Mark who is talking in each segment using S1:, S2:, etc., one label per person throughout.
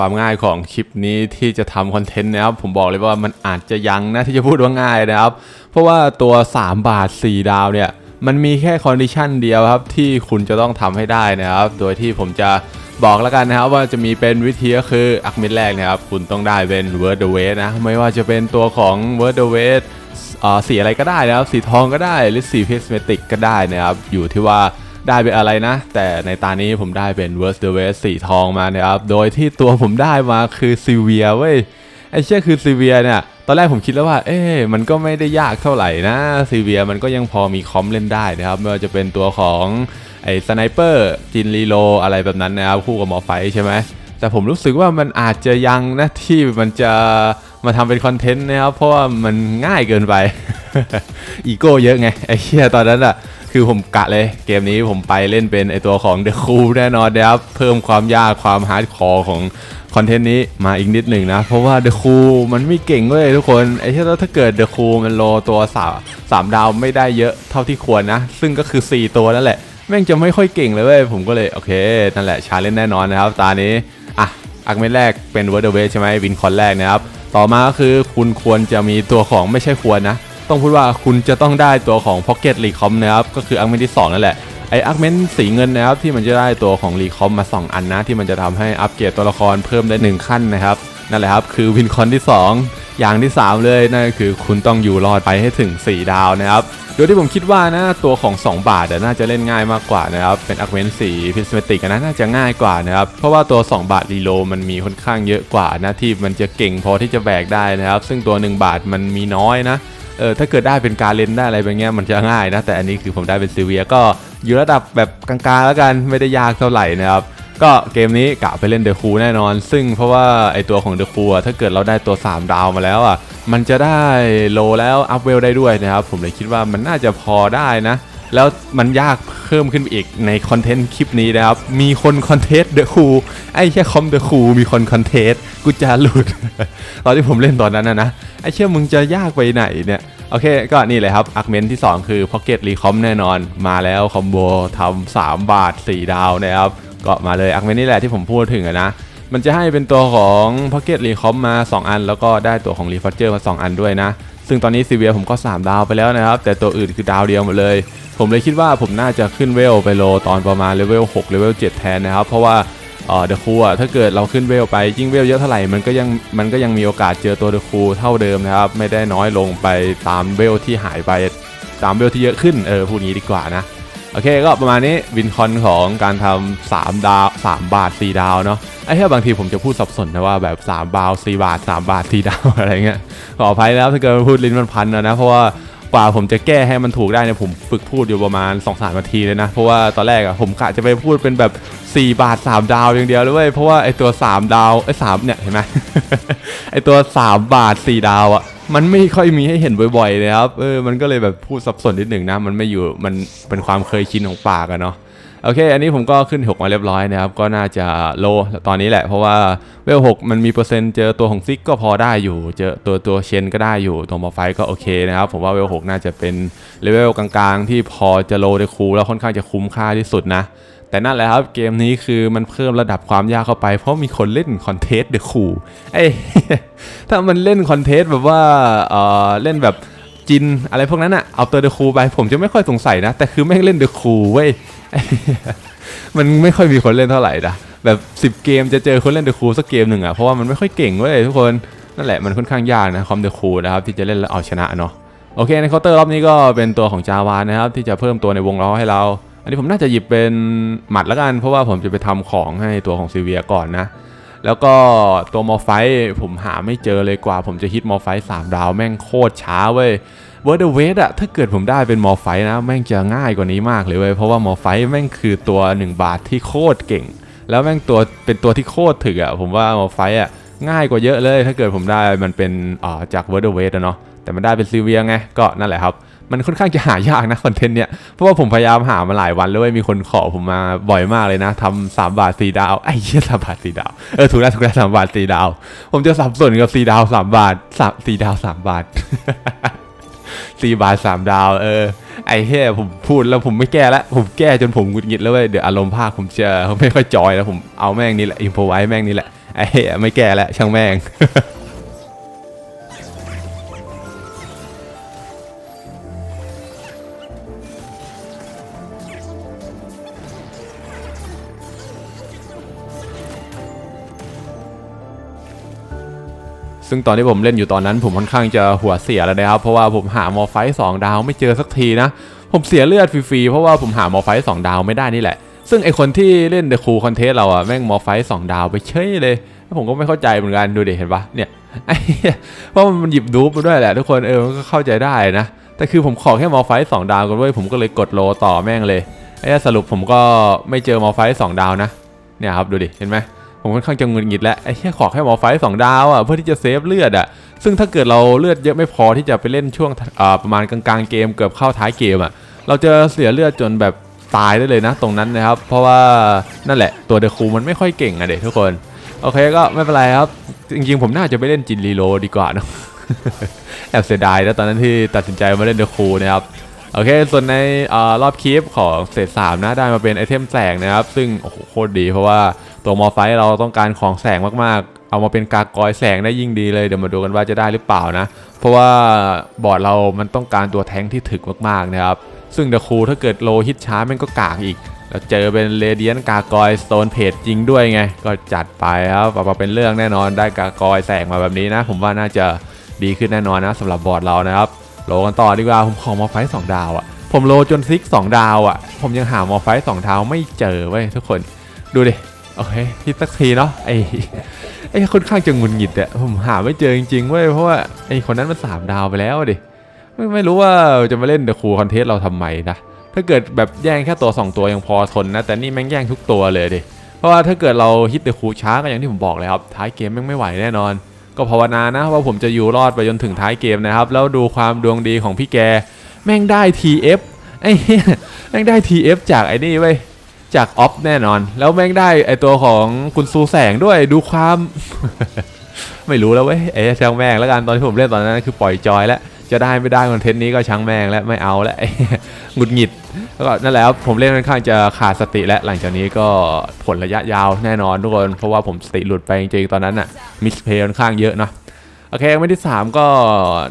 S1: ความง่ายของคลิปนี้ที่จะทำคอนเทนต์นะครับ ผมบอกเลยว่ามันอาจจะยังนะที่จะพูดว่าง่ายนะครับ เพราะว่าตัว 3 บาท 4 ดาวเนี่ย มันมีแค่คอนดิชันเดียวครับ ที่คุณจะต้องทำให้ได้นะครับ โดยที่ผมจะบอกแล้วกันนะครับว่าจะมีเป็นวิธีก็คืออักม็ดแรกนะครับ คุณต้องได้เป็น Word the Weight นะ ไม่ว่าจะเป็นตัวของ Word the Weight อ่าสีอะไรก็ได้นะครับ สีทองก็ได้หรือสีเพสเมติกก็ได้นะครับ อยู่ที่ว่า ได้เป็นอะไรนะ แต่ในตานี้ผมได้เป็น w o r s t the West สีทองมานะครับ โดยที่ตัวผมได้มาคือซีเวียเว้ยไอเชี่ยคือซีเวียเนี่ยตอนแรกผมคิดแล้วว่า เอ๊ะมันก็ไม่ได้ยากเท่าไหร่นะซีเวียมันก็ยังพอมีคอมเล่นได้นะครับไม่ว่าจะเป็นตัวของไอสไนเปอร์จินรีโลอะไรแบบนั้นนะครับคู่กับหมอไฟใช่ไหมแต่ผมรู้สึกว่ามันอาจจะยังนะที่มันจะมาทำเป็นคอนเทนต์นะครับเพราะว่ามันง่ายเกินไป อีโก้เยอะไงไอ้เชี่ยตอนนั้นอะ คือผมกะเลยเกมนี้ผมไปเล่นเป็นไอตัวของ The Cool แน่นอนนะครับ เพิ่มความยากความฮาร์ดคอร์ของคอนเทนต์นี้มาอีกนิดหนึ่งนะ เพราะว่า The Cool มันไม่เก่งเว้ยทุกคนไอ้เชี่ถ้าเกิด The Cool มันโลตัวสามสามดาวไม่ได้เยอะเท่าที่ควรนะ ซึ่งก็คือ 4 ตัวนั่นแหละ แม่งจะไม่ค่อยเก่งเลยเว้ยผมก็เลย โอเค นั่นแหละชาเลนจ์แน่นอนนะครับ ตานี้อะอักเม็ดแรกเป็น w o r d the w a y ใช่ไหมวินคอนแรกนะครับ ต่อมาก็คือคุณควรจะมีตัวของไม่ใช่ควรนะ ต้องพูดว่าคุณจะต้องได้ตัวของ Pocket r e c o m นะครับ ก็คืออักเม็ดที่2นั่นแหละ ไออักเมนสีเงินนะครับ ที่มันจะได้ตัวของรีคอมมา 2 อันนะ ที่มันจะทำให้อัปเกรดตัวละครเพิ่มได้ 1 ขั้นนะครับ นั่นแหละครับ คือวินคอนที่ 2 อย่างที่ 3 เลยนั่นก็คือคุณต้องอยู่รอดไปให้ถึง 4 ดาวนะครับโดยที่ผมคิดว่านะตัวของ 2 บาทน่าจะเล่นง่ายมากกว่านะครับ เป็นอักเมนสีพิสเมติกนะน่าจะง่ายกว่านะครับ เพราะว่าตัว 2 บาทรีโลมันมีค่อนข้างเยอะกว่านะที่มันจะเก่งพอที่จะแบกได้นะครับ ซึ่งตัว 1 บาทมันมีน้อยนะ เออถ้าเกิดได้เป็นการเล่นได้อะไรแบบเงี้ยมันจะง่ายนะ แต่อันนี้คือผมได้เป็นซีเวียก็อยู่ระดับแบบกลางๆแล้วกันไม่ได้ยากเท่าไหร่นะครับก็เกมนี้กะไปเล่นเดอะคูแน่นอน ซึ่งเพราะว่าไอตัวของเดอะคูถ้าเกิดเราได้ตัว 3 ดาวมาแล้วอะมันจะได้โลแล้วอัพเวลได้ด้วยนะครับผมเลยคิดว่ามันน่าจะพอได้นะ แล้วมันยากเพิ่มขึ้นไปอีกในคอนเทนต์คลิปนี้นะครับ มีคนคอนเทสเดอะคูไอ้แค่คอมเดอะคูมีคนคอนเทสกูจะหลุด ตอนที่ผมเล่นตอนนั้นนะนะ ไอ้เชื่อมึงจะยากไปไหนเนี่ย โอเค ก็นี่เลยครับอักเมนที่ 2 คือ Pocket r e c o m แน่นอน มาแล้วคอมโบทำ3บาท 4 ดาวนะครับ ก็มาเลยอักเมนนี่แหละที่ผมพูดถึงนะมันจะให้เป็นตัวของ Pocket r e c o m มา 2 อัน แล้วก็ได้ตัวของ r e f a c t o r มา 2 อันด้วยนะ ซึ่งตอนนี้ซีเวียผมก็ 3 ดาวไปแล้วนะครับ แต่ตัวอื่นคือดาวเดียวหมดเลย ผมเลยคิดว่าผมน่าจะขึ้นเวลไปโลตอนประมาณเลเวล6เลเวล7แทนนะครับ เพราะว่าเดอะคูอะถ้าเกิดเราขึ้นเวลไปยิ่งเวลเยอะเท่าไหร่มันก็ยังมันก็ยังมีโอกาสเจอตัวเดอะคูเท่าเดิมนะครับ ไม่ได้น้อยลงไปตามเวลที่หายไปตามเวลที่เยอะขึ้นเออพูดงี้ดีกว่านะ โอเคก็ประมาณนี้วินคอนของการทำา3ดาว3บาท4ดาวเนาะไอ้แค่บางทีผมจะพูดสับสนนะว่าแบบ3บาท4บาท3บาท4ดาวอะไรเงี้ยขออภัยแล้วถ้าเกิดพูดลิ้นมันพันนะนะเพราะว่ากว่าผมจะแก้ให้มันถูกได้เนี่ยผมฝึกพูดอยู่ประมาณ2อสานาทีเลยนะ เพราะว่าตอนแรกอะผมกะจะไปพูดเป็นแบบ 4 บาท 3 ดาวอย่างเดียวเลยเว้ยเพราะว่าไอตัว 3 ดาวไอสามเนี่ยเห็นไหมไอตัว 3 บาท 4 ดาวอะ มันไม่ค่อยมีให้เห็นบ่อยๆเลยครับเออมันก็เลยแบบพูดสับสนนิดหนึ่งนะ มันไม่อยู่มันเป็นความเคยชินของปากอะเนาะโอเค อันนี้ผมก็ขึ้น 6 มาเรียบร้อยนะครับ ก็น่าจะโลตอนนี้แหละ เพราะว่าเวล6มันมีเปอร์เซ็นต์เจอตัวของซิกก็พอได้อยู่ เจอตัวตัวเชนก็ได้อยู่ ตัวมาไฟก็โอเคนะครับ ผมว่าเวล6น่าจะเป็นเลเวลกลางๆ ที่พอจะโลได้คูลแล้วค่อนข้างจะคุ้มค่าที่สุดนะ แต่นั่นแหละครับเกมนี้คือมันเพิ่มระดับความยากเข้าไป เพราะมีคนเล่นคอนเทสต์เดอะคูลเอ้ถ้ามันเล่นคอนเทสต์แบบว่าเออเล่นแบบจินอะไรพวกนั้นอะเอาตัวเดอะคูไปผมจะไม่ค่อยสงสัยนะ แต่คือแม่งเล่นเดอะคูเว้ยมันไม่ค่อยมีคนเล่นเท่าไหร่นะแบบ 10 เกมจะเจอคนเล่นเดอะคูสักเกมหนึ่งอะเพราะว่ามันไม่ค่อยเก่งเว้ยทุกคนนั่นแหละมันค่อนข้างยากนะคอมเดอะคูนะครับที่จะเล่นแล้วเอาชนะเนาะโอเคในเคาน์เตอร์รอบนี้ก็เป็นตัวของจาวานะครับที่จะเพิ่มตัวในวงล้อให้เรา อันนี้ผมน่าจะหยิบเป็นหมัดล้วกัน เพราะว่าผมจะไปทำของให้ตัวของซีเวียก่อนนะ แล้วก็ตัวมอร์ไฟผมหาไม่เจอเลยกว่า ผมจะฮิตมอร์ไฟสามดาวแม่งโคตรช้าเว้ยเวอร์เดเวสอะถ้าเกิดผมได้เป็นมอร์ไฟนะ แม่งจะง่ายกว่านี้มากเลยเว้ยเพราะว่ามอร์ไฟแม่งคือตัว 1 บาทที่โคตรเก่ง แล้วแม่งตัวเป็นตัวที่โคตรถึกอะผมว่ามอร์ไฟอะง่ายกว่าเยอะเลย ถ้าเกิดผมได้มันเป็นอ่าจากเวอร์เดเวสอะเนาะแต่มันได้เป็นซีเวียไงก็นั่นแหละครับ มันค่อนข้างจะหายากนะคอนเทนต์เนี้ยเพราะว่าผมพยายามหามาหลายวันแล้วเว้มีคนขอผมมาบ่อยมากเลยนะทำสามบาทสี่ดาวไอ้เหี้ยสามบาทสี่ดาวเออถูกแล้วถูกแล้วสามบาทสี่ดาว ผมจะสับสนกับสี่ดาวสามบาทสามสี่ดาวสามบาทสี่บาทสามดาว เออ ไอ้เหี้ยผมพูดแล้วผมไม่แก้แล้วผมแก้จนผมหงุดหงิดแล้วเว้ยเดี๋ยวอารมณ์ภาคผมจะไม่ค่อยจอยแล้วผมเอาแม่งนี่แหละอินโฟไว้แม่งนี่แหละไอ้เหี้ยไม่แก่แล้วช่างแม่ง ซึ่งตอนที่ผมเล่นอยู่ตอนนั้น ผมค่อนข้างจะหัวเสียแล้วนะครับ เพราะว่าผมหามอไฟต์สองดาวไม่เจอสักทีนะ ผมเสียเลือดฟรีๆเพราะว่าผมหามอไฟต์สองดาวไม่ได้นี่แหละ ซึ่งไอคนที่เล่นเดอะคูคอนเทสเราอะแม่งมอไฟต์สองดาวไปเฉยเลยผมก็ไม่เข้าใจเหมือนกันดูดิเห็นปะเนี่ยเพราะมันหยิบดูปมาด้วยแหละ ทุกคนเออมันก็เข้าใจได้นะแต่คือผมขอแค่มอไฟต์สองดาวกันเว้ยผมก็เลยกดโลต่อแม่งเลยไอ้สรุปผมก็ไม่เจอมอไฟต์สองดาวนะเนี่ยครับดูดิเห็นไหม ผมค่อนข้างจะงุดหงิดแล้วไอ้แค่ขอแค่มอไฟสองดาวอะเพื่อที่จะเซฟเลือดอะซึ่งถ้าเกิดเราเลือดเยอะไม่พอที่จะไปเล่นช่วงอ่าประมาณกลางๆเกมเกือบเข้าท้ายเกมอะเราจะเสียเลือดจนแบบตายได้เลยนะตรงนั้นนะครับ เพราะว่านั่นแหละตัวเดอะคูมันไม่ค่อยเก่งอะเด็กทุกคน โอเคก็ไม่เป็นไรครับ จริงๆผมน่าจะไปเล่นจินรีโลดีกว่านะแอบเสียดายนะตอนนั้นที่ตัดสินใจมาเล่นเดอะคูนะครับ โอเค ส่วนในอรอบคลิปของเศษสามนะได้มาเป็นไอเทมแสงนะครับ ซึ่งโอ้โหโคตรดีเพราะว่าตัวมอไฟเราต้องการของแสงมากๆ เอามาเป็นกากอยแสงได้ยิ่งดีเลย เดี๋ยวมาดูกันว่าจะได้หรือเปล่านะ เพราะว่าบอร์ดเรามันต้องการตัวแท้งที่ถึกมากๆนะครับ ซึ่งเดอะคูถ้าเกิดโลฮิตช้าม่งก็กากอีก แล้วเจอเป็นเรเดียนกากอยสโตนเพจจริงด้วยไง ก็จัดไปครับออาเป็นเรื่องแน่นอนได้กากอยแสงมาแบบนี้นะ ผมว่าน่าจะดีขึ้นแน่นอนนะสำหรับบอร์ดเรานะครับ โลกันต่อดีกว่าผมขอมอไฟสองดาวอะ่ะผมโลจนซิกสองดาวอะ่ะ ผมยังหามอไฟสองดาวไม่เจอเว้ยทุกคนดูดิโอเคพี่สักทีเนาะไอ้ไอ้ค่อนข้างจะงุนหงิดอะผมหาไม่เจอจริงๆเว้ยเพราะว่าไอ้คนนั้นมันสามดาวไปแล้วดิไม่ไม่รู้ว่าจะมาเล่นเดอะคูคอนเทสเราทำไมนะถ้าเกิดแบบแย่งแค่ตัว 2 ตัวยังพอทนนะ แต่นี่แม่งแย่งทุกตัวเลยดิเพราะว่าถ้าเกิดเราฮิตเดอะคูช้าก็อย่างที่ผมบอกเลยครับท้ายเกมแม่งไม่ไหวแน่นอน ก็ภาวนานะว่าผมจะอยู่รอดไปจนถึงท้ายเกมนะครับ แล้วดูความดวงดีของพี่แก แม่งได้ TF ไอ้แม่งได้ TF จากไอ้นี่เว้ยจากออฟแน่นอน แล้วแม่งได้ไอตัวของคุณซูแสงด้วยดูความ ไม่รู้แล้วเว้ยไอ้ช่างแม่งแล้วกันตอนที่ผมเล่นตอนนั้นคือปล่อยจอยแล้ว จะได้ไม่ได้คอนเทนต์นี้ก็ช่างแมงแล้วไม่เอาแล้วหงุดหงิดแล้วก็นั่นแหละครับผมเล่นค่อนข้างจะขาดสติและหลังจากนี้ก็ผลระยะยาวแน่นอนทุกคน เพราะว่าผมสติหลุดไปจริงๆตอนนั้นอะมิสเพย์ค่อนข้างเยอะเนาะโอเคไม่ที่ 3 ก็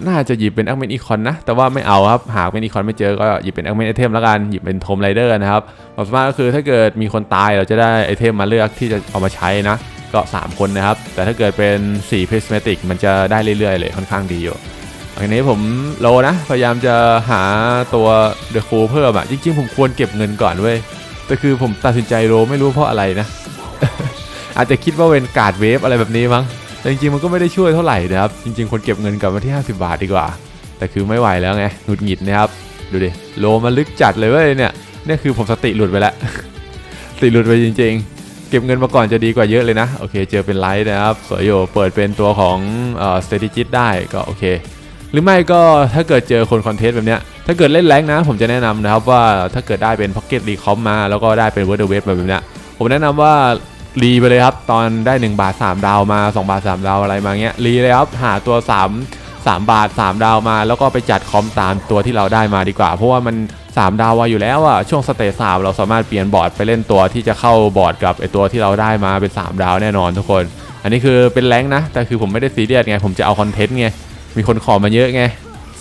S1: น่าจะหยิบเป็นแอคเมนอีคอนนะ แต่ว่าไม่เอาครับ หากเป็นอีคอนไม่เจอก็หยิบเป็นแอคเมนไอเทมแล้วกัน หยิบเป็นโทมไรเดอร์นะครับความสามารถก็คือถ้าเกิดมีคนตายเราจะได้ไอเทมมาเลือกที่จะเอามาใช้นะ ก็ 3 คนนะครับ แต่ถ้าเกิดเป็น4 prismatic มันจะได้เรื่อยๆเลยค่อนข้างดีอยู่ อันนี้ผมโลนะ พยายามจะหาตัวเดอะคูเพิ่มอะจริง ๆ ผมควรเก็บเงินก่อนเว้ยแต่คือผมตัดสินใจโลไม่รู้เพราะอะไรนะ อาจจะคิดว่าเป็นการ์ดเวฟอะไรแบบนี้มั้งแต่จริงๆมันก็ไม่ได้ช่วยเท่าไหร่นะครับ จริง ๆ คนเก็บเงินกลับมาที่ 50 บาทดีกว่า แต่คือไม่ไหวแล้วไงหงุดหงิดนะครับ ดูดิโลมันลึกจัดเลยเว้ยเนี่ยเนี่ยคือผมสติหลุดไปแล้วสติหลุดไปจริง ๆเก็บเงินมาก่อนจะดีกว่าเยอะเลยนะ โอเค เจอเป็นไลท์นะครับ สวยอยู่เปิดเป็นตัวของเอ่อ strategist ได้ก็โอเค หรือไม่ก็ถ้าเกิดเจอคนคอนเทนต์แบบเนี้ยถ้าเกิดเล่นแรงนะ ผมจะแนะนำนะครับว่าถ้าเกิดได้เป็นพ็อกเก็ตรีคอมมา แล้วก็ได้เป็นเวอร์เดเวฟแบบเนี้ยผมแนะนำว่ารีไปเลยครับ ตอนได้ 1 บาท 3 ดาวมา 2 บาท 3 ดาวอะไรมาเงี้ยรีเลยครับ หาตัว 3 3 บาท 3 ดาวมา แล้วก็ไปจัดคอมตามตัวที่เราได้มาดีกว่า เพราะว่ามัน 3 ดาววาอยู่แล้วอะช่วงสเตจสามเราสามารถเปลี่ยนบอร์ดไปเล่นตัวที่จะเข้าบอร์ดกับไอตัวที่เราได้มาเป็น 3 ดาวแน่นอนทุกคน อันนี้คือเป็นแรงนะ แต่คือผมไม่ได้ซีเรียสไงผมจะเอาคอนเทนต์ไง มีคนขอมาเยอะไง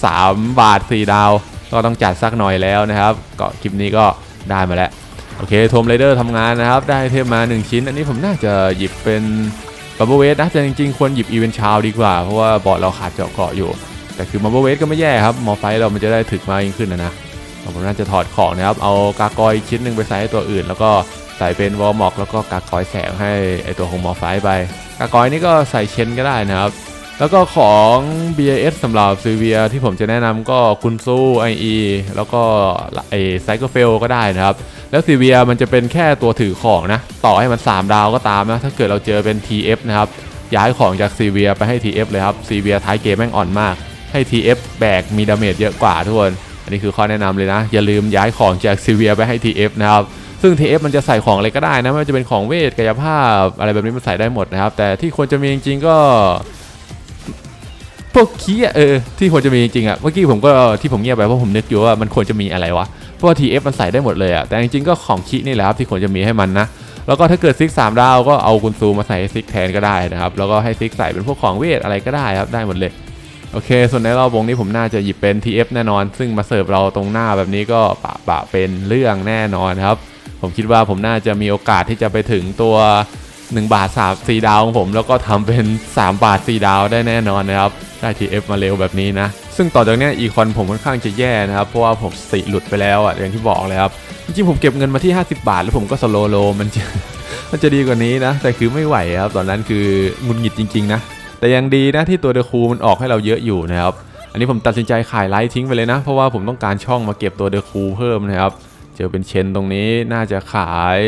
S1: 3 บาท 4 ดาว ก็ต้องจัดสักหน่อยแล้วนะครับ ก็คลิปนี้ก็ได้มาแล้ว โอเคโทมไรเดอร์ทำงานนะครับ ได้เทมมา 1 ชิ้น อันนี้ผมน่าจะหยิบเป็นบับเบิลเวสนะแต่จริงๆ ควรหยิบอีเวนชาวดีกว่า เพราะว่าบอดเราขาดเจาะเกาะอยู่ แต่คือบับเบิลเวสก็ไม่แย่ครับมอไฟเรามันจะได้ถึกมากยิ่งขึ้นนะนะผมน่าจะถอดของนะครับ เอากากอยชิ้นหนึ่งไปใส่ให้ตัวอื่น แล้วก็ใส่เป็นวอลมอกแล้วก็กากอยแสงให้ไอตัวของมอไฟไป กากอยนี่ก็ใส่เชนก็ได้นะครับ แล้วก็ของ BAS สำหรับซีเวียที่ผมจะแนะนำก็คุณซูไอแล้วก็ไอไซโคเฟลก็ได้นะครับ แล้วซีเวียมันจะเป็นแค่ตัวถือของนะ ต่อให้มัน 3 ดาวก็ตามนะ ถ้าเกิดเราเจอเป็น TF นะครับ ย้ายของจากซีเวียไปให้ TF เลยครับซีเวียท้ายเกมแม่งอ่อนมาก ให้ TF แบกมีดาเมจเยอะกว่าทุกคนอันนี้คือข้อแนะนำเลยนะ อย่าลืมย้ายของจากซีเวียไปให้ TF นะครับซึ่ง TF มันจะใส่ของอะไรก็ได้นะไม่ว่าจะเป็นของเวทกายภาพอะไรแบบนี้มันใส่ได้หมดนะครับแต่ที่ควรจะมีจริงๆก็ พวกคีย์เออที่ควรจะมีจริงๆอะเมื่อกี้ผมก็ที่ผมเงียบไปเพราะผมนึกอยู่ว่ามันควรจะมีอะไรวะเพราะว่า TF มันใส่ได้หมดเลยอะแต่จริงๆก็ของคีย์นี่แหละครับที่ควรจะมีให้มันนะแล้วก็ถ้าเกิดซิกสามดาวก็เอากุนซูมาใส่ให้ซิกแทนก็ได้นะครับแล้วก็ให้ซิกใส่เป็นพวกของเวทอะไรก็ได้ครับได้หมดเลยโอเค ส่วนในรอบวงนี้ผมน่าจะหยิบเป็น TF แน่นอน ซึ่งมาเสิร์ฟเราตรงหน้าแบบนี้ก็ปะปะเป็นเรื่องแน่นอนครับ ผมคิดว่าผมน่าจะมีโอกาสที่จะไปถึงตัว 1 บาท3 4ดาวของผม แล้วก็ทำเป็น 3 บาท 4 ดาวได้แน่นอนนะครับ ได้ TF มาเร็วแบบนี้นะ ซึ่งต่อจากนี้อีคอนผมค่อนข้างจะแย่นะครับ เพราะว่าผมสิหลุดไปแล้วอะอย่างที่บอกเลยครับ จริงๆผมเก็บเงินมาที่ 50 บาท แล้วผมก็สโลโลมันจะมันจะดีกว่านี้นะ แต่คือไม่ไหวครับ ตอนนั้นคืองุนหงิดจริง ๆ นะ แต่ยังดีนะที่ตัวเดอะคูมันออกให้เราเยอะอยู่นะครับ อันนี้ผมตัดสินใจขายไลท์ทิ้งไปเลยนะ เพราะว่าผมต้องการช่องมาเก็บตัวเดอะคูเพิ่มนะครับ เจอเป็นเชนตรงนี้น่าจะขาย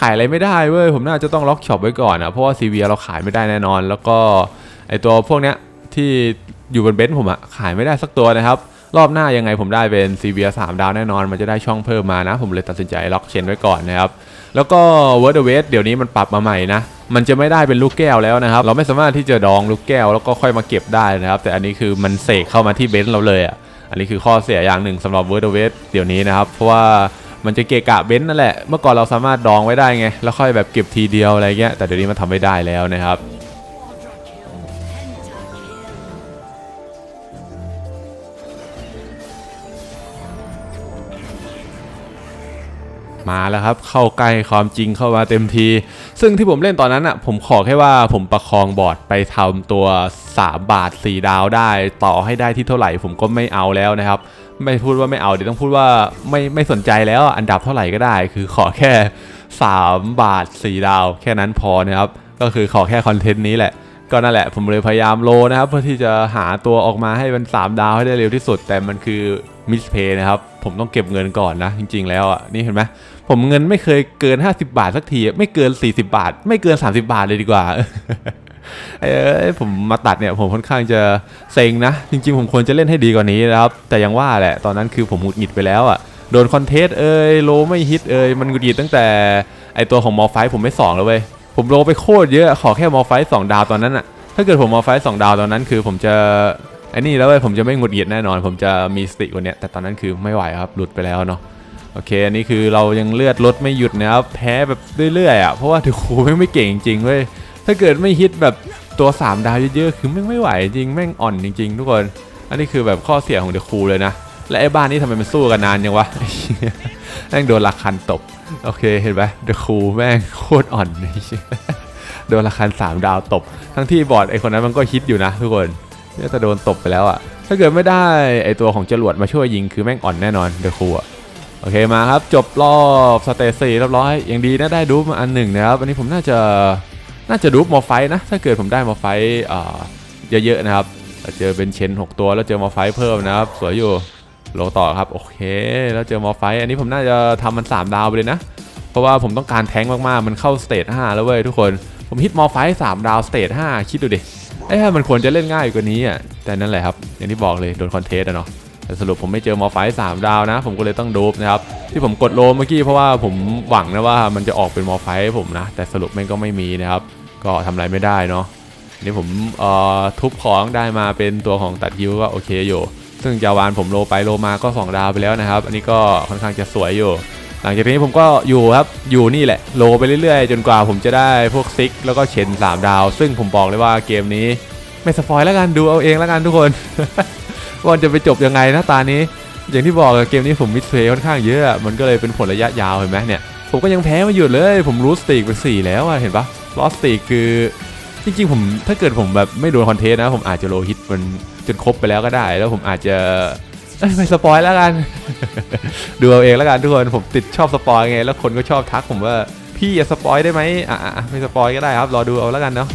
S1: ขายอะไรไม่ได้เว้ยผมน่าจะต้องล็อกช็อปไว้ก่อนนะเพราะว่า CVR เราขายไม่ได้แน่นอน แล้วก็ไอตัวพวกเนี้ยที่อยู่บนเบนซ์ผมอะขายไม่ได้สักตัวนะครับ รอบหน้ายังไงผมได้เป็น CVR 3ดาวแน่นอน มันจะได้ช่องเพิ่มมานะ ผมเลยตัดสินใจล็อกเชนไว้ก่อนนะครับแล้วก็ Word the Wait เดี๋ยวนี้มันปรับมาใหม่นะมันจะไม่ได้เป็นลูกแก้วแล้วนะครับ เราไม่สามารถที่จะดองลูกแก้วแล้วก็ค่อยมาเก็บได้นะครับ แต่อันนี้คือมันเสกเข้ามาที่เบนซ์เราเลยอะอันนี้คือข้อเสียอย่างหนึ่งสำหรับ Word the Wait เดี๋ยวนี้นะครับเพราะว่า มันจะเกะกะเบนซ์นั่นแหละ เมื่อก่อนเราสามารถดองไว้ได้ไง แล้วค่อยแบบเก็บทีเดียวอะไรเงี้ย แต่เดี๋ยวนี้มันทำไม่ได้แล้วนะครับมาแล้วครับเข้าใกล้ความจริงเข้ามาเต็มที ซึ่งที่ผมเล่นตอนนั้นอะผมขอแค่ว่าผมประคองบอร์ดไปทำตัว 3 บาท 4 ดาวได้ ต่อให้ได้ที่เท่าไหร่ผมก็ไม่เอาแล้วนะครับ ไม่พูดว่าไม่เอาเดี๋ยวต้องพูดว่าไม่ไม่สนใจแล้วอันดับเท่าไหร่ก็ได้ คือขอแค่ 3 บาท 4 ดาว แค่นั้นพอนะครับก็คือขอแค่คอนเทนต์นี้แหละก็นั่นแหละผมเลยพยายามโลนะครับเพื่อที่จะหาตัวออกมาให้เป็น 3 ดาวให้ได้เร็วที่สุด แต่มันคือมิสเพย์นะครับผมต้องเก็บเงินก่อนนะ จริง ๆ แล้วอะนี่เห็นไหมผมเงินไม่เคยเกิน 50 บาทสักที ไม่เกิน 40 บาท ไม่เกิน 30 บาทเลยดีกว่า เอ้ยผมมาตัดเนี่ยผมค่อนข้างจะเซ็งนะ จริงๆ ผมควรจะเล่นให้ดีกว่านี้นะครับ แต่ยังว่าแหละตอนนั้นคือผมหงุดหงิดไปแล้วอะโดนคอนเทสเอ้ยโลไม่ฮิตเอ้ยมันหงุดหงิดตั้งแต่ไอตัวของมอไฟผมไม่สองแล้วเว้ยผมโลไปโคตรเยอะขอแค่มอไฟสองดาวตอนนั้นอะถ้าเกิดผมมอไฟสองดาวตอนนั้นคือผมจะไอ้นี่แล้วเว้ยผมจะไม่หงุดหงิดแน่นอน ผมจะมีสติกว่าเนี้ยแต่ตอนนั้นคือไม่ไหวครับหลุดไปแล้วเนาะโอเค อันนี้คือเรายังเลือดลดไม่หยุดนะครับ แพ้แบบเรื่อยๆอะ เพราะว่าถือครูไม่เก่งจริงเว้ย ถ้าเกิดไม่ฮิตแบบตัว 3 ดาวเยอะๆ คือแม่งไม่ไหวจริงแม่งอ่อนจริง ๆ ทุกคน อันนี้คือแบบข้อเสียของเดอะคูเลยนะ และไอ้บ้านนี้ทำไมมันสู้กันนานยังวะแม่งโดนละคันตบ โอเคเห็นไหมเดอะคูแม่งโคตรอ่อนโดนละคันสามดาวตบ ทั้งที่บอร์ดไอคนนั้นมันก็ฮิตอยู่นะทุกคนเนี่ยจะโดนตบไปแล้วอะ่ะ ถ้าเกิดไม่ได้ไอตัวของจรวดมาช่วยยิงคือแม่งอ่อนแน่นอนเดอะครูอะโอเคมาครับ จบรอบสเตจสี่เรียบร้อยอย่างดีนะได้ดูมาอันหนึ่งนะครับ อันนี้ผมน่าจะ น่าจะดูปมอไฟท์นะถ้าเกิดผมได้มอไฟท์เยอะๆนะครับเจอเป็นเชน 6 ตัวแล้วเจอมอไฟท์เพิ่มนะครับสวยอยู่โลต่อครับโอเค แล้วเจอมอไฟท์อันนี้ผมน่าจะทำมัน 3 ดาวไปเลยนะ เพราะว่าผมต้องการแทงมากๆ มันเข้าสเตจ5แล้วเว้ยทุกคนผมฮิตมอไฟท์3ดาวสเตจ5คิดดูดิเอ้มันควรจะเล่นง่ายกว่านี้อะแต่นั่นแหละครับ อย่างที่บอกเลยโดนคอนเทสต์อะเนาะแต่สรุปผมไม่เจอมอไฟท์3ดาวนะ ผมก็เลยต้องดูปนะครับที่ผมกดโลเมื่อกี้เพราะว่าผมหวังนะว่ามันจะออกเป็นมอไฟท์ให้ผมนะ แต่สรุปมันก็ไม่มีนะครับ ก็ทำอะไรไม่ได้เนาะอันนี่ผมเอ่อทุบของได้มาเป็นตัวของตัดฮิวก็โอเคอยู่ ซึ่งจาวานผมโลไปโลมาก็ 2 ดาวไปแล้วนะครับ อันนี้ก็ค่อนข้างจะสวยอยู่ หลังจากนี้ผมก็อยู่ครับ อยู่นี่แหละ โลไปเรื่อยๆ จนกว่าผมจะได้พวกซิกแล้วก็เชน3 ดาว ซึ่งผมบอกเลยว่าเกมนี้ ไม่สปอยแล้วกันดูเอาเองแล้วกันทุกคนว่าจะไปจบยังไงนะตานี้ อย่างที่บอกเกมนี้ผมมิดเพย์ค่อนข้างเยอะ มันก็เลยเป็นผลระยะยาวเห็นไหมเนี่ยผมก็ยังแพ้มาอยู่เลย ผมรู้สติกเป็น4แล้วเห็นปะ ลอสติกคือจริงๆผมถ้าเกิดผมแบบไม่โดนคอนเทนต์นะ ผมอาจจะโลฮิตมันจนครบไปแล้วก็ได้ แล้วผมอาจจะไม่สปอยแล้วกัน ดูเอาเองแล้วกันทุกคนผมติดชอบสปอยไง แล้วคนก็ชอบทักผมว่าพี่อย่าสปอยได้ไหมอะอะอะไม่สปอยก็ได้ครับรอดูเอาแล้วกันเนาะ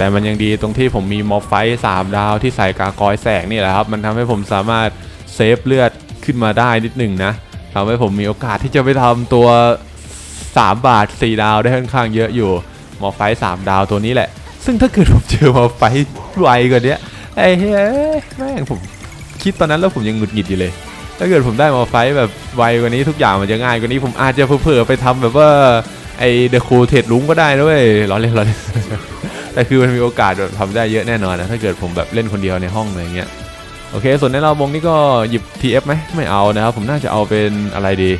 S1: แต่มันยังดีตรงที่ผมมีมอฟไฟสามดาวที่ใส่กากอยแสงนี่แหละครับ มันทำให้ผมสามารถเซฟเลือดขึ้นมาได้นิดหนึ่งนะทำให้ผมมีโอกาสที่จะไปทำตัว 3 บาท 4 ดาวได้ค่อนข้างเยอะอยู่มอไฟสามดาวตัวนี้แหละ ซึ่งถ้าเกิดผมเจอมอไฟไวกว่านี้ไอ้เฮ้ยแม่งผมคิดตอนนั้นแล้วผมยังหงุดหงิดอยู่เลย ถ้าเกิดผมได้มาไฟแบบไวกว่านี้ทุกอย่างมันจะง่ายกว่านี้ผมอาจจะเผลอๆไปทำแบบว่าไอเดอะคูเทดลุงก็ได้นะเว้ยล้อเล่นล้อเล่น แต่คือมันมีโอกาสแบบทำได้เยอะแน่นอนนะถ้าเกิดผมแบบเล่นคนเดียวในห้องอะไรเงี้ยโอเค ส่วนในเราวงนี้ก็หยิบ TF ไหมไม่เอานะครับผมน่าจะเอาเป็นอะไรดี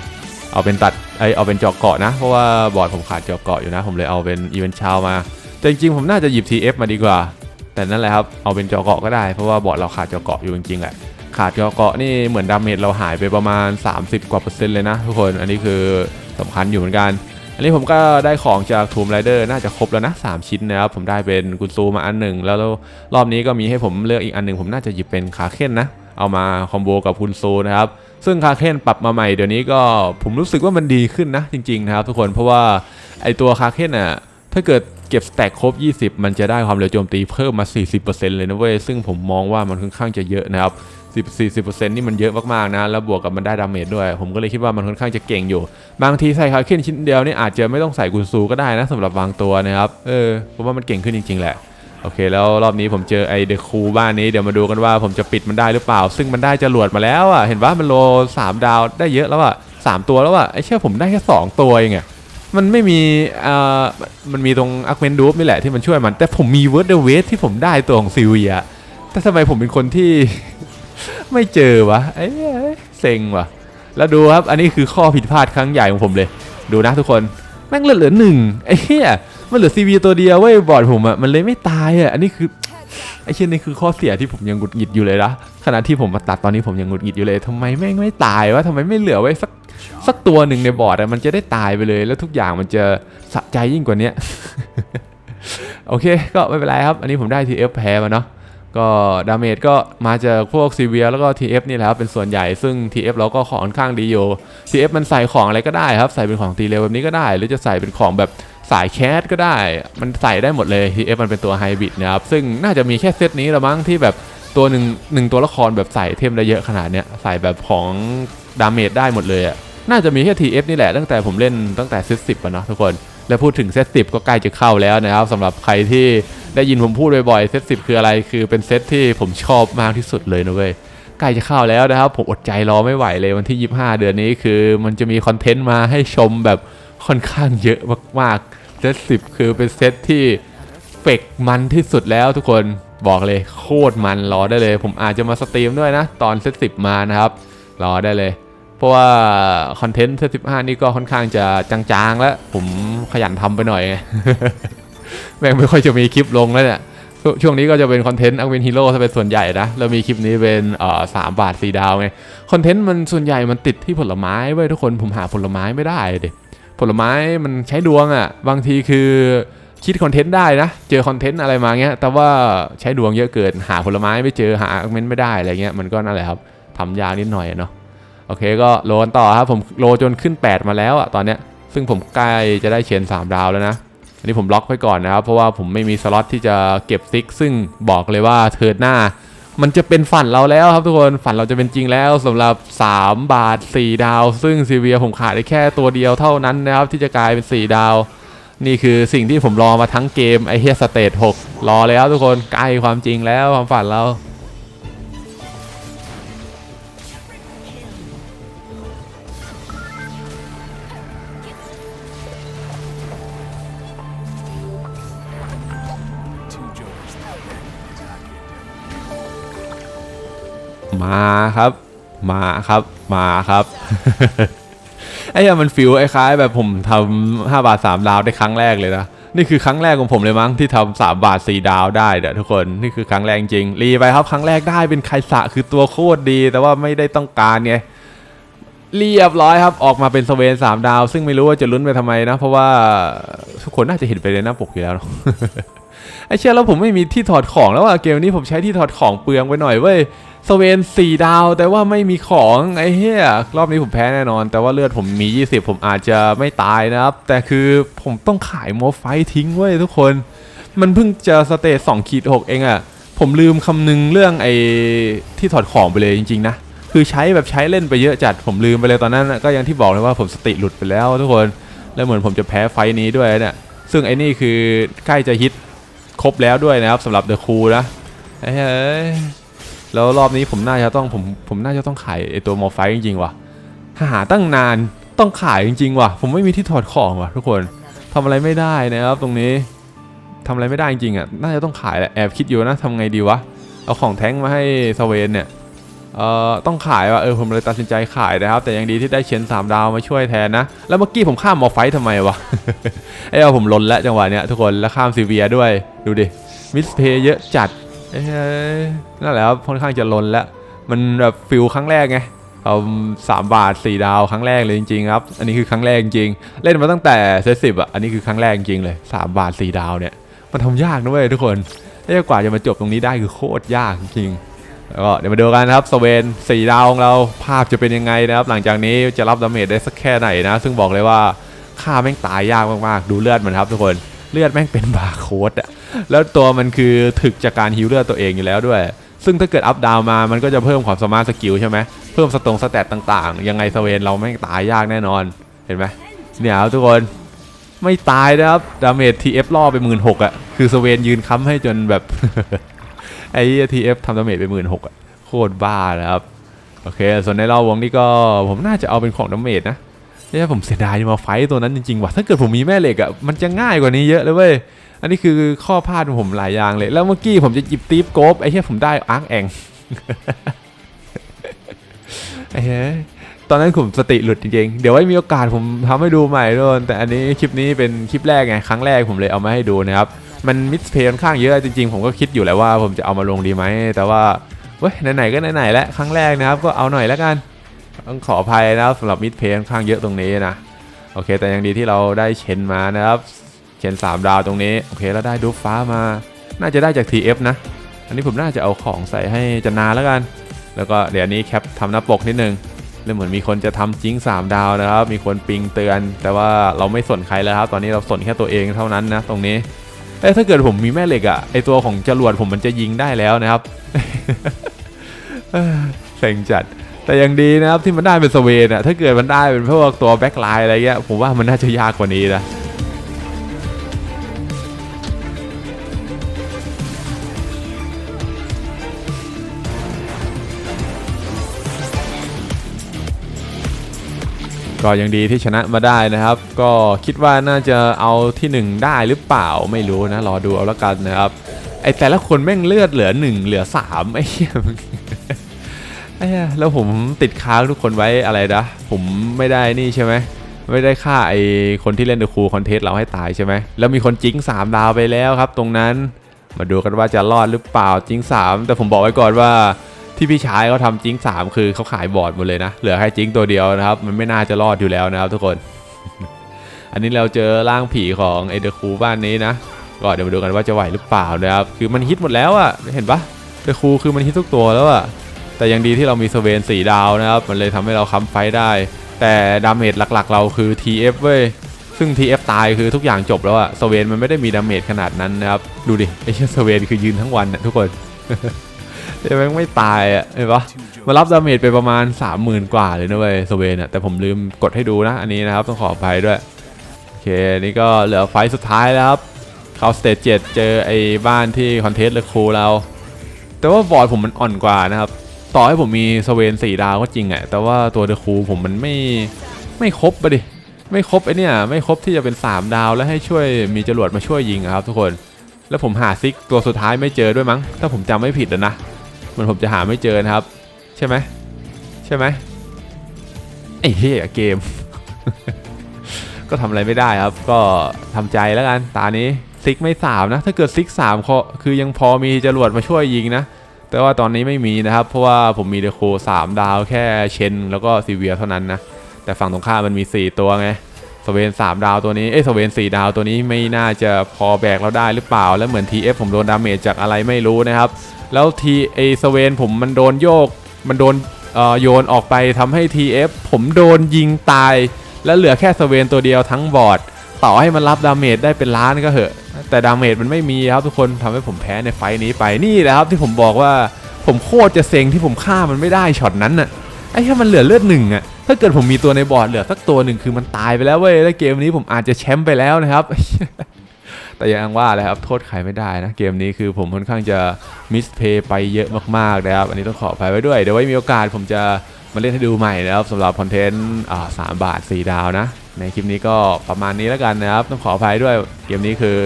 S1: เอาเป็นตัดไอเอาเป็นเจาะเกาะนะ เพราะว่าบอร์ดผมขาดเจาะเกาะอยู่นะ ผมเลยเอาเป็นอีเวนต์ชาวมา แต่จริงๆผมน่าจะหยิบ TF มาดีกว่า แต่นั่นแหละครับเอาเป็นเจาะเกาะก็ได้เพราะว่าบอร์ดเราขาดเจาะเกาะอยู่จริงๆแหละขาดเจาะเกาะนี่เหมือนดาเมจเราหายไปประมาณ 30 กว่าเปอร์เซ็นต์เลยนะทุกคนอันนี้คือสำคัญอยู่เหมือนกัน อันนี้ผมก็ได้ของจาก Tomb Raider น่าจะครบแล้วนะ 3 ชิ้นนะครับผมได้เป็นกุนซูมาอันหนึ่งแล้วรอบนี้ก็มีให้ผมเลือกอีกอันหนึ่งผมน่าจะหยิบเป็นคาเคนนะเอามาคอมโบกับกุนซูนะครับ ซึ่งคาเคนปรับมาใหม่เดี๋ยวนี้ก็ผมรู้สึกว่ามันดีขึ้นนะจริงๆนะครับทุกคนเพราะว่าไอตัวคาเคนอะถ้าเกิดเก็บสแต็กครบ 20 มันจะได้ความเร็วโจมตีเพิ่มมา 40%เลยนะเว้ยซึ่งผมมองว่ามันค่อนข้างจะเยอะนะครับ 10 40%นี่มันเยอะมากๆนะ แล้วบวกกับมันได้ดาเมจด้วย ผมก็เลยคิดว่ามันค่อนข้างจะเก่งอยู่ บางทีใส่คาเคนชิ้นเดียวนี่อาจจะไม่ต้องใส่กุนซูก็ได้นะสำหรับบางตัวนะครับ เออผมว่ามันเก่งขึ้นจริง ๆ แหละ โอเค แล้วรอบนี้ผมเจอไอเดคูบ้านนี้เดี๋ยวมาดูกันว่าผมจะปิดมันได้หรือเปล่า ซึ่งมันได้จรวดมาแล้วอะ เห็นว่ามันโล 3 ดาวได้เยอะแล้วอะสามตัวแล้วอะ ไอเชื่อผมได้แค่2ตัวเองอะมันไม่มีอ่อมันมีตรงอัคเมนดูฟนี่แหละที่มันช่วยมัน แต่ผมมีเวิร์ดเดเวสที่ผมได้ตัวของซิเวียแต่ทำไมผมเป็นคนที่ ไม่เจอวะเอ้ยเซ็งว่ะแล้วดูครับ อันนี้คือข้อผิดพลาดครั้งใหญ่ของผมเลย ดูนะทุกคน แม่งเหลือเหลือหนึ่งไอ้เหี้ย มันเหลือซีวีตัวเดียวเว้ยบอร์ดผมอะมันเลยไม่ตายอะอันนี้คือไอ้เช่นนี่คือข้อเสียที่ผมยังหงุดหงิดอยู่เลยนะขณะที่ผมมาตัดตอนนี้ผมยังหงุดหงิดอยู่เลยทำไมแม่งไม่ตายวะทำไมไม่เหลือไว้สักสักตัวหนึ่งในบอร์ดอะมันจะได้ตายไปเลย แล้วทุกอย่างมันจะสะใจยิ่งกว่าเนี้ยโอเค ก็ไม่เป็นไรครับ อันนี้ผมได้ TF แพ้มาเนาะ ก็ดาเมจก็มาจากพวกซีเวียแล้วก็ TF นี่แหละครับเป็นส่วนใหญ่ซึ่ง TF เราก็ของค่อนข้างดีอยู่ TF มันใส่ของอะไรก็ได้ครับ ใส่เป็นของตีเร็วแบบนี้ก็ได้ หรือจะใส่เป็นของแบบสายแคสก็ได้ มันใส่ได้หมดเลย TF มันเป็นตัวไฮบริดนะครับ ซึ่งน่าจะมีแค่เซตนี้ละมั้งที่แบบตัวหนึ่งหนึ่งตัวละครแบบใส่เทมได้เยอะขนาดเนี้ยใส่แบบของดาเมจได้หมดเลยอะน่าจะมีแค่ TF นี่แหละตั้งแต่ผมเล่นตั้งแต่เซตสิบอะเนาะทุกคน และพูดถึงเซตสิบก็ใกล้จะเข้าแล้วนะครับสำหรับใครที่ ได้ยินผมพูดบ่อยๆเซตสิบคืออะไรคือเป็นเซตที่ผมชอบมากที่สุดเลยนะเว้ยใกล้จะเข้าแล้วนะครับ ผมอดใจรอไม่ไหวเลยวันที่ 25 เดือนนี้คือมันจะมีคอนเทนต์มาให้ชมแบบค่อนข้างเยอะมากๆเซตสิบคือเป็นเซตที่เฟกมันที่สุดแล้วทุกคนบอกเลยโคตรมันรอได้เลย ผมอาจจะมาสตรีมด้วยนะ ตอนเซตสิบมานะครับรอได้เลย เพราะว่าคอนเทนต์เซตสิบห้านี่ก็ค่อนข้างจะจางๆ แล้ว ผมขยันทำไปหน่อย แม่งไม่ค่อยจะมีคลิปลงแล้วเนี่ย ช่วงนี้ก็จะเป็นคอนเทนต์อังเวนฮีโร่ถ้าเป็นส่วนใหญ่นะ แล้วมีคลิปนี้เป็นเอ่อสามบาทสี่ดาวไง คอนเทนต์มันส่วนใหญ่มันติดที่ผลไม้เว้ยทุกคนผมหาผลไม้ไม่ได้เด็ผลไม้มันใช้ดวงอะ่ะ บางทีคือคิดคอนเทนต์ได้นะ เจอคอนเทนต์อะไรมาเงี้ย แต่ว่าใช้ดวงเยอะเกิน หาผลไม้ไม่เจอ หาอาร์เมนไม่ได้อะไรเงี้ย มันก็นั่นแหละครับทำยากนิดหน่อยเนาะ โอเคก็โลกันต่อครับ ผมโลจนขึ้น 8 มาแล้วอะตอนเนี้ย ซึ่งผมใกล้จะได้เชน3ดาวแล้วนะ อันนี้ผมล็อกไว้ก่อนนะครับ เพราะว่าผมไม่มีสล็อตที่จะเก็บซิก ซึ่งบอกเลยว่าเทิร์นหน้า มันจะเป็นฝันเราแล้วครับทุกคนฝันเราจะเป็นจริงแล้วสำหรับ 3 บาท 4 ดาว ซึ่งซีเวียผมขาดได้แค่ตัวเดียวเท่านั้นนะครับ ที่จะกลายเป็น 4 ดาว นี่คือสิ่งที่ผมรอมาทั้งเกมไอเฮียสเตท6รอแล้วทุกคนใกล้ความจริงแล้วความฝันเรา มาครับ มาครับ มาครับ ไอ้เหี้ยมันฟิลไอ้คล้ายแบบผมทำห้าบาทสามดาวได้ครั้งแรกเลยนะนี่คือครั้งแรกของผมเลยมั้งที่ทำสามบาทสี่ดาวได้เด้อทุกคนนี่คือครั้งแรกจริงรีไปครับครั้งแรกได้เป็นไคสะคือตัวโคตรดี แต่ว่าไม่ได้ต้องการไงเรียบร้อยครับ ออกมาเป็นสเวนสามดาว ซึ่งไม่รู้ว่าจะลุ้นไปทำไมนะ เพราะว่าทุกคนน่าจะเห็นไปในหน้าปกอยู่แล้วเนอะไอเชื่อแล้วผมไม่มีที่ถอดของแล้วอะเกมนี้ผมใช้ที่ถอดของเปลืองไปหน่อยเว้ย สเวนสี่ดาวแต่ว่าไม่มีของไอ้เหี้ยรอบนี้ผมแพ้แน่นอน แต่ว่าเลือดผมมี 20 ผมอาจจะไม่ตายนะครับ แต่คือผมต้องขายโมไฟทิ้งเว้ทุกคน มันเพิ่งจะสเตจ2ขีด6เองอะผมลืมคำนึงเรื่องไอ้ที่ถอดของไปเลยจริง ๆ นะ คือใช้แบบใช้เล่นไปเยอะจัดผมลืมไปเลยตอนนั้นก็ยังที่บอกเลยว่าผมสติหลุดไปแล้วทุกคนแล้วเหมือนผมจะแพ้ไฟนี้ด้วยเนี่ยซึ่งไอ้นี่คือใกล้จะฮิตครบแล้วด้วยนะครับสำหรับเดอะคูนะเฮ้ย แล้วรอบนี้ผมน่าจะต้องผมผมน่าจะต้องขายไอตัวมอร์ไฟจริงๆว่ะหาตั้งนานต้องขายจริงๆว่ะ ผมไม่มีที่ถอดของว่ะทุกคนทำอะไรไม่ได้นะครับ ตรงนี้ทำอะไรไม่ได้จริงๆอะน่าจะต้องขายแหละแอบคิดอยู่นะทำไงดีวะเอาของแท้งมาให้สเวนเนี่ยเอ่อต้องขายว่ะเออผมเลยตัดสินใจขายนะครับ แต่ยังดีที่ได้เชนสามดาวมาช่วยแทนนะ แล้วเมื่อกี้ผมข้ามมอร์ไฟทำไมวะไอ้เอาผมลนแล้วจังหวะเนี้ยทุกคนแล้วข้ามซีเวียด้วยดูดิมิสเพย์เยอะจัด เอ้ยนั่นแหละครับค่อนข้างจะลนแล้ว มันแบบฟิลครั้งแรกไงเอาสามบาทสี่ดาวครั้งแรกเลยจริงๆครับ อันนี้คือครั้งแรกจริงเล่นมาตั้งแต่เซตสิบอะ อันนี้คือครั้งแรกจริงเลยสามบาทสี่ดาวเนี่ย มันทำยากนะเว้ยทุกคนไอ้กว่าจะมาจบตรงนี้ได้คือโคตรยากจริงแล้วก็เดี๋ยวมาดูกันนะครับสเวนสี่ดาวของเราภาพจะเป็นยังไงนะครับ หลังจากนี้จะรับดาเมจได้สักแค่ไหนนะ ซึ่งบอกเลยว่าค่าแม่งตายยากมากๆ ดูเลือดมันครับทุกคน เลือดแม่งเป็นบาร์โค้ดอะแล้วตัวมันคือถึกจากการฮิวเลือดตัวเองอยู่แล้วด้วย ซึ่งถ้าเกิดอัพดาวมามันก็จะเพิ่มความสามารถสกิลใช่ไหมเพิ่มสตงสแตตต่างๆ ยังไงสเวนเราไม่งตายยากแน่นอนเห็นไหมเนี่ยทุกคนไม่ตายนะครับดาเมจทีเอฟล่อไปหมื่นหกอะคือสเวนยืนค้ำให้จนแบบไอ้ทีเอฟทำดาเมจไปหมื่นหกอะโคตรบ้านะครับโอเค ส่วนในรอบวงนี้ก็ผมน่าจะเอาเป็นของดาเมจนะ เนี่ยผมเสียดายมาไฟตัวนั้นจริงๆว่ะถ้าเกิดผมมีแม่เหล็กอะมันจะง่ายกว่านี้เยอะเลยเว้ยอันนี้คือข้อพลาดของผมหลายอย่างเลย แล้วเมื่อกี้ผมจะจิบตีฟโกบไอ้เหี้ยผมได้อาร์คแองไอ้เฮ้ยตอนนั้นผมสติหลุดจริงๆ เดี๋ยวไว้มีโอกาสผมทำให้ดูใหม่ด้วยแต่อันนี้คลิปนี้เป็นคลิปแรกไงครั้งแรกผมเลยเอามาให้ดูนะครับ มันมิสเพย์ค่อนข้างเยอะจริงๆ ผมก็คิดอยู่แหละว่าผมจะเอามาลงดีไหมแต่ว่าเว้ยไหนๆก็ไหนๆแล้วครั้งแรกนะครับก็เอาหน่อยแล้วกัน ต้องขออภัยนะครับสำหรับมิดเพย์ค่อนข้างเยอะตรงนี้นะ โอเค แต่ยังดีที่เราได้เชนมานะครับ เชน 3 ดาวตรงนี้ โอเค แล้วได้ดูฟ้ามา น่าจะได้จาก TF นะ อันนี้ผมน่าจะเอาของใส่ให้จนาแล้วกัน แล้วก็เดี๋ยวนี้แคปทำหน้าปกนิดนึงเริ่มเหมือนมีคนจะทำจิ้ง 3 ดาวนะครับ มีคนปิงเตือน แต่ว่าเราไม่สนใครแล้วครับ ตอนนี้เราสนแค่ตัวเองเท่านั้นนะตรงนี้เอ้ถ้าเกิดผมมีแม่เหล็กอะไอตัวของจรวดผมมันจะยิงได้แล้วนะครับเซ็งจัด แต่ยังดีนะครับที่มันได้เป็นสเวนอะถ้าเกิดมันได้เป็นพวกตัวแบ็คไลน์อะไรเงี้ยผมว่ามันน่าจะยากกว่านี้นะก็ยังดีที่ชนะมาได้นะครับ ก็คิดว่าน่าจะเอาที่หนึ่งได้หรือเปล่าไม่รู้นะ รอดูเอาละกันนะครับ ไอแต่ละคนแม่งเลือดเหลือหนึ่งเหลือสามไอ้เหี้ยมึงไอ้เหี้ย แล้วผมติดค้างทุกคนไว้อะไรนะผมไม่ได้นี่ใช่ไหมไม่ได้ฆ่าไอคนที่เล่นเดอะคูคอนเทสเราให้ตายใช่ไหมแล้วมีคนจิ้งสามดาวไปแล้วครับ ตรงนั้นมาดูกันว่าจะรอดหรือเปล่าจิ้งสามแต่ผมบอกไว้ก่อนว่าที่พี่ชายเขาทำจิ้งสามคือเขาขายบอร์ดหมดเลยนะ เหลือแค่จิ้งตัวเดียวนะครับ มันไม่น่าจะรอดอยู่แล้วนะครับทุกคน อันนี้เราเจอร่างผีของไอเดอะคูบ้านนี้นะก็เดี๋ยวมาดูกันว่าจะไหวหรือเปล่านะครับคือมันฮิตหมดแล้วอะ่ะเห็นปะเดอะคูคือมันฮิตทุกตัวแล้วอะ แต่ยังดีที่เรามีสเวนสีดาวนะครับ มันเลยทำให้เราค้ำไฟได้ แต่ดาเมจหลักๆ เราคือ TF เว้ยซึ่ง TF ตายคือทุกอย่างจบแล้วอะสเวนมันไม่ได้มีดาเมจขนาดนั้นนะครับ ดูดิไอ้เชี่ยสเวนคือยืนทั้งวันนะทุกคนเดี๋ยวแม่ไม่ตายอะเห็นปะมารับดาเมจไปประมาณ 30,000 กว่าเลยนะเว้ยสเวนอะแต่ผมลืมกดให้ดูนะอันนี้นะครับต้องขออภัยด้วยโอเคนี่ก็เหลือไฟสุดท้ายแล้วครับเข้าสเตจเจ็ดเจอไอ้บ้านที่คอนเทสต์เลคูเราแต่ว่าบอร์ดผมมันอ่อนกว่านะครับ ต่อให้ผมมีสเวนสี่ดาวก็จริงอะแต่ว่าตัวเดอะคูผมมันไม่ไม่ครบไปดิไม่ครบไอเนี่ยไม่ครบที่จะเป็น 3 ดาวแล้วให้ช่วยมีจรวดมาช่วยยิงครับทุกคน แล้วผมหาซิกตัวสุดท้ายไม่เจอด้วยมั้ง ถ้าผมจำไม่ผิดนะเหมันผมจะหาไม่เจอนะครับ ใช่ไหมใช่ไหมไอ้เหี้ยเกม ก็ทำอะไรไม่ได้ครับ ก็ทำใจแล้วกันตานี้ซิกไม่สามนะ ถ้าเกิดซิกสามคือยังพอมีจรวดมาช่วยยิงนะ แต่ว่าตอนนี้ไม่มีนะครับ เพราะว่าผมมีเดโคสามดาวแค่เชน แล้วก็ซีเวียเท่านั้นนะ แต่ฝั่งตรงข้ามมันมี 4 ตัวไงสเวน3 ดาวตัวนี้ เอ้ยสเวน4 ดาวตัวนี้ไม่น่าจะพอแบกเราได้หรือเปล่า แล้วเหมือน TF ผมโดนดาเมจจากอะไรไม่รู้นะครับ แล้วทีไอสเวนผมมันโดนโยก มันโดนเอ่อโยนออกไปทำให้ TF ผมโดนยิงตาย แล้วเหลือแค่สเวนตัวเดียวทั้งบอร์ด ต่อให้มันรับดาเมจได้เป็นล้านก็เหอะ แต่ดาเมจมันไม่มีครับทุกคนทำให้ผมแพ้ในไฟต์นี้ไปนี่แหละครับที่ผมบอกว่าผมโคตรจะเซ็งที่ผมฆ่ามันไม่ได้ช็อตนั้นน่ะไอ้แค่มันเหลือเลือดหนึ่งอะถ้าเกิดผมมีตัวในบอร์ดเหลือสักตัวหนึ่งคือมันตายไปแล้วเว้ยแล้วเกมนี้ผมอาจจะแชมป์ไปแล้วนะครับ แต่ยังว่าเลยครับโทษใครไม่ได้นะเกมนี้คือผมค่อนข้างจะมิสเพย์ไปเยอะมากๆนะครับอันนี้ต้องขออภัยไว้ด้วยเดี๋ยวไว้มีโอกาสผมจะ มาเล่นให้ดูใหม่นะครับสำหรับคอนเทนต์สามบาท 4 ดาวนะ ในคลิปนี้ก็ประมาณนี้แล้วกันนะครับ ต้องขออภัยด้วยเกมนี้คือ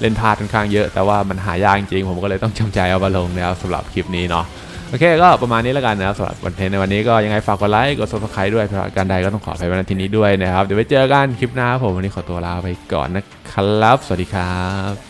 S1: เล่นพลาดค่อนข้างเยอะ แต่ว่ามันหายากจริงผมก็เลยต้องจำใจเอามาลงนะครับสำหรับคลิปนี้เนาะโอเคก็ประมาณนี้แล้วกันนะครับสำหรับคอนเทนต์ในวันนี้ก็ยังไงฝากกดไลค์กด subscribe ด้วยเพราะการใดก็ต้องขออภัยในทีนี้ด้วยนะครับเดี๋ยวไว้เจอกันคลิปหน้าครับผมวันนี้ขอตัวลาไปก่อนนะครับ สวัสดีครับ